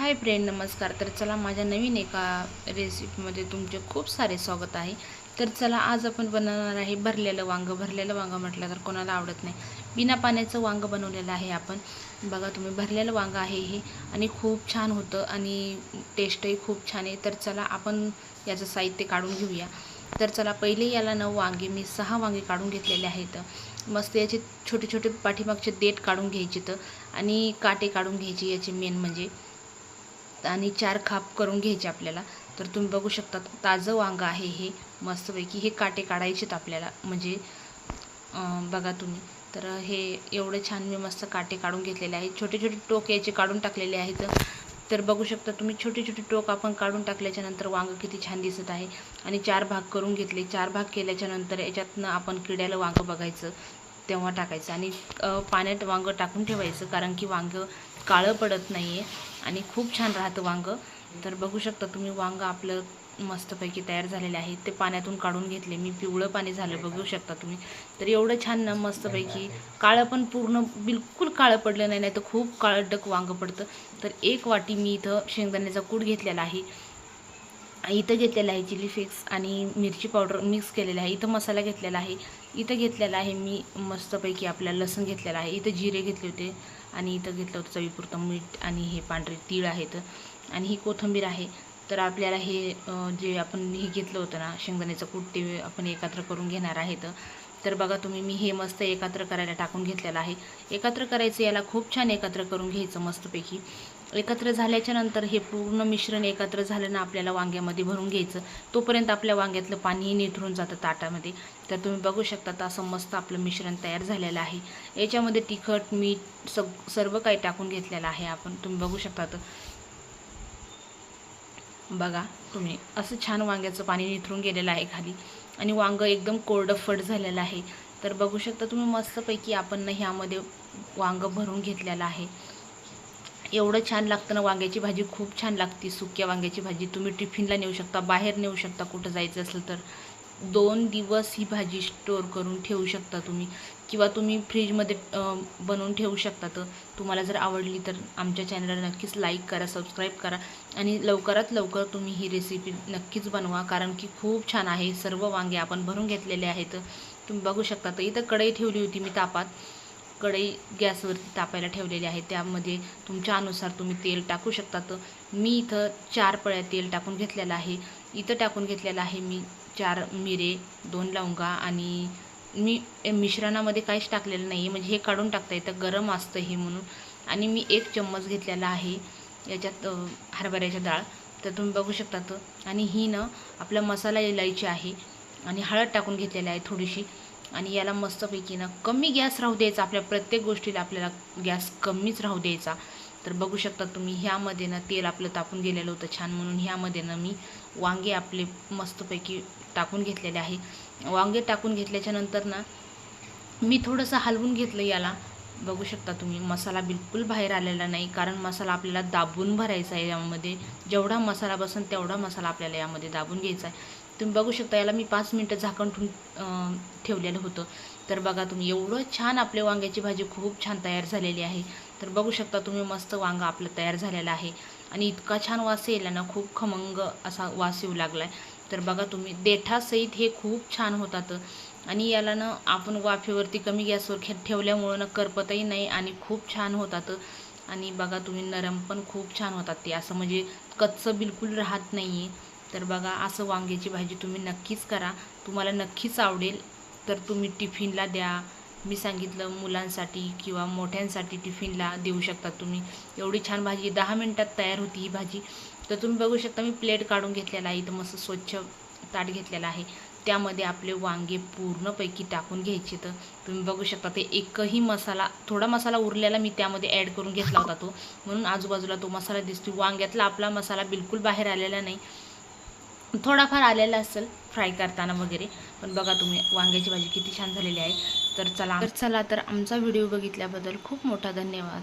Hi friend नमस्कार. तर चला माझ्या नवीन एका रेसिपीमध्ये तुमचे खूप सारे स्वागत आहे. तर चला आज आपण बनवणार आहे भरलेलं वांगं. भरलेलं वांगं म्हटलं तर कोणाला आवडत नाही. बिना पाण्याचं वांगं बनवलेलं आहे आपण. बघा तुम्ही भरलेलं वांगं आहे हे आणि खूप छान होतं आणि टेस्टही खूप छान आहे. तर चला आपण याचं साहित्य काढून घेऊया. तर चला पहिले याला नऊ वांगे. मी सहा वांगे काढून घेतलेले आहेत. मस्त याचे छोटे छोटे पाठीमागचे देठ काढून घ्यायचे तर आणि काटे काढून घ्यायचे याचे मेन म्हणजे. आणि चार खाप करून घ्यायचे आपल्याला. तर तुम्ही बघू शकता ताजं वांगं आहे हे मस्तपैकी हे काटे काढायचेत आपल्याला. म्हणजे बघा तुम्ही. तर हे एवढे छान मी मस्त काटे काढून घेतलेले आहेत. छोटे छोटे टोक याचे काढून टाकलेले आहेत. तर बघू शकता तुम्ही छोटे छोटे टोक आपण काढून टाकल्याच्या नंतर वांगं किती छान दिसत आहे. आणि चार भाग करून घेतले. चार भाग केल्याच्यानंतर याच्यातनं आपण किड्याला वांगं बघायचं तेव्हा टाकायचं. आणि पाण्यात वांगं टाकून ठेवायचं कारण की वांगं काळं पडत नाही आहे आणि खूप छान राहतं वांगं. तर बघू शकता तुम्ही वांगं आपलं मस्तपैकी तयार झालेले आहे. ते पाण्यातून काढून घेतले. मी पिवळं पाणी झालं बघू शकता तुम्ही. तर एवढं छान ना मस्तपैकी काळं पण पूर्ण बिलकुल काळं पडलं नाही नाही तर खूप काळडक वांगं पडतं. तर एक वाटी मी इथं शेंगदाण्याचा कूट घेतलेला आहे. इथं घेतलेलं आहे चिली फ्लेक्स आणि मिरची पावडर मिक्स केलेलं आहे. इथं मसाला घेतलेला आहे. इथं घेतलेला आहे मी मस्तपैकी आपल्या लसूण घेतलेला आहे. इथं जिरे घेतले होते. आणि इथं घेतलं होतं चवीपुरतं मीठ आणि हे पांढरे तीळ आहेत. आणि ही कोथिंबीर आहे. तर आपल्याला हे जे आपण हे घेतलं होतं ना शेंगदाण्याचं कूट ते आपण एकत्र करून घेणार आहेत. तर बघा तुम्ही मी हे मस्त एकत्र करायला टाकून घेतलेलं आहे. एकत्र करायचं याला खूप छान एकत्र करून घ्यायचं मस्तपैकी. एकत्र झाल्याच्यानंतर हे पूर्ण मिश्रण एकत्र झालं ना आपल्याला वांग्यामध्ये भरून घ्यायचं. तोपर्यंत आपल्या वांग्यातलं पाणीही निथरून जातं ताटामध्ये. तर तुम्ही बघू शकता तर असं मस्त आपलं मिश्रण तयार झालेलं आहे. याच्यामध्ये तिखट मीठ सग सर्व काही टाकून घेतलेलं आहे आपण. तुम्ही बघू शकता तर बघा तुम्ही असं छान वांग्याचं पाणी निथरून गेलेलं आहे खाली. आणि वांगं एकदम कोरडं फट झालेलं आहे. तर बघू शकता तुम्ही मस्तपैकी आपण ह्यामध्ये वांगं भरून घेतलेलं आहे. एवढं छान लागतं ना वांग्याची भाजी खूप छान लागते सुक्या वांग्याची भाजी. तुम्ही टिफिनला नेऊ शकता बाहेर नेऊ शकता कुठं जायचं असेल तर. दोन दिवस ही भाजी स्टोअर करून ठेवू शकता तुम्ही. किंवा तुम्ही फ्रीजमध्ये बनवून ठेवू शकता तर. तुम्हाला जर आवडली तर आमच्या चॅनलला नक्कीच लाईक करा सबस्क्राईब करा. आणि लवकरात लवकर तुम्ही ही रेसिपी नक्कीच बनवा कारण की खूप छान आहे. सर्व वांगे आपण भरून घेतलेले आहेत. तुम्ही बघू शकता तर इथं कढई ठेवली होती मी तापात. कढई गॅसवरती तापायला ठेवलेली आहे. त्यामध्ये तुमच्या अनुसार तुम्ही तेल टाकू शकतात. मी इथं चार पळ्या तेल टाकून घेतलेलं आहे. इथं टाकून घेतलेलं आहे मी चार मिरे दोन लवंगा आणि मी मिश्रणामध्ये काहीच टाकलेलं नाही आहे म्हणजे हे काढून टाकता येतं. गरम असतं हे म्हणून. आणि मी एक चम्मच घेतलेला आहे याच्यात हरभऱ्याच्या डाळ. तर तुम्ही बघू शकता आणि ही ना आपला मसाला इलायची आहे. आणि हळद टाकून घेतलेली आहे थोडीशी. आणि याला मस्तपैकी ना कमी गॅस राहू द्यायचा आपल्या प्रत्येक गोष्टीला आपल्याला गॅस कमीच राहू द्यायचा. तर बघू शकता तुम्ही ह्यामध्ये ना तेल आपलं तापून गेलेलं होतं छान म्हणून. ह्यामध्ये ना मी वांगे आपले मस्तपैकी टाकून घेतलेले आहे. वांगे टाकून घेतल्याच्या नंतर ना मी थोडंसं हलवून घेतलं याला. बघू शकता तुम्ही मसाला बिलकुल बाहेर आलेला नाही कारण मसाला आपल्याला दाबून भरायचा आहे यामध्ये. जेवढा मसाला बसन तेवढा मसाला आपल्याला यामध्ये दाबून घ्यायचा आहे. तुम्ही बघू शकता याला मी पाच मिनटं झाकण ठेवून ठेवलेलं होतं. तर बघा तुम्ही एवढं छान आपल्या वांग्याची भाजी खूप छान तयार झालेली आहे. तर बघू शकता तुम्ही मस्त वांगा आपलं तयार झालेलं आहे. आणि इतका छान वास येईल ना खूप खमंग असा वास येऊ लागला आहे तर बघा तुम्ही देठासहित हे खूप छान होतात. आणि याला ना आपण वाफेवरती कमी गॅसवर खे ठेवल्यामुळं ना करपतही नाही आणि खूप छान होतात. आणि बघा तुम्ही नरम पण खूप छान होतात ते. असं म्हणजे कच्चं बिलकुल राहत नाही आहे तर बघा असं वांग्याची भाजी तुम्ही नक्कीच करा. तुम्हाला नक्कीच आवडेल. तर तुम्ही टिफिनला द्या. मी सांगितलं मुलांसाठी किंवा मोठ्यांसाठी टिफिनला देऊ शकता तुम्ही. एवढी छान भाजी दहा मिनटात तयार होती ही भाजी. तर तुम्ही बघू शकता मी प्लेट काढून घेतलेला आहे. इथं मस्त स्वच्छ ताट घेतलेला आहे. त्यामध्ये आपले वांगे पूर्णपैकी टाकून घ्यायचे तर तुम्ही बघू शकता ते एकही मसाला थोडा मसाला उरलेला मी त्यामध्ये ॲड करून घेतला होता तो. म्हणून आजूबाजूला तो मसाला दिसतो वांग्यातला आपला मसाला बिलकुल बाहेर आलेला नाही. थोडाफार आलेला असेल फ्राय करताना वगैरे पण बघा तुम्ही वांग्याची भाजी किती छान झालेली आहे. तर चला तर चला तर आमचा व्हिडिओ बघितल्याबद्दल खूप मोठा धन्यवाद.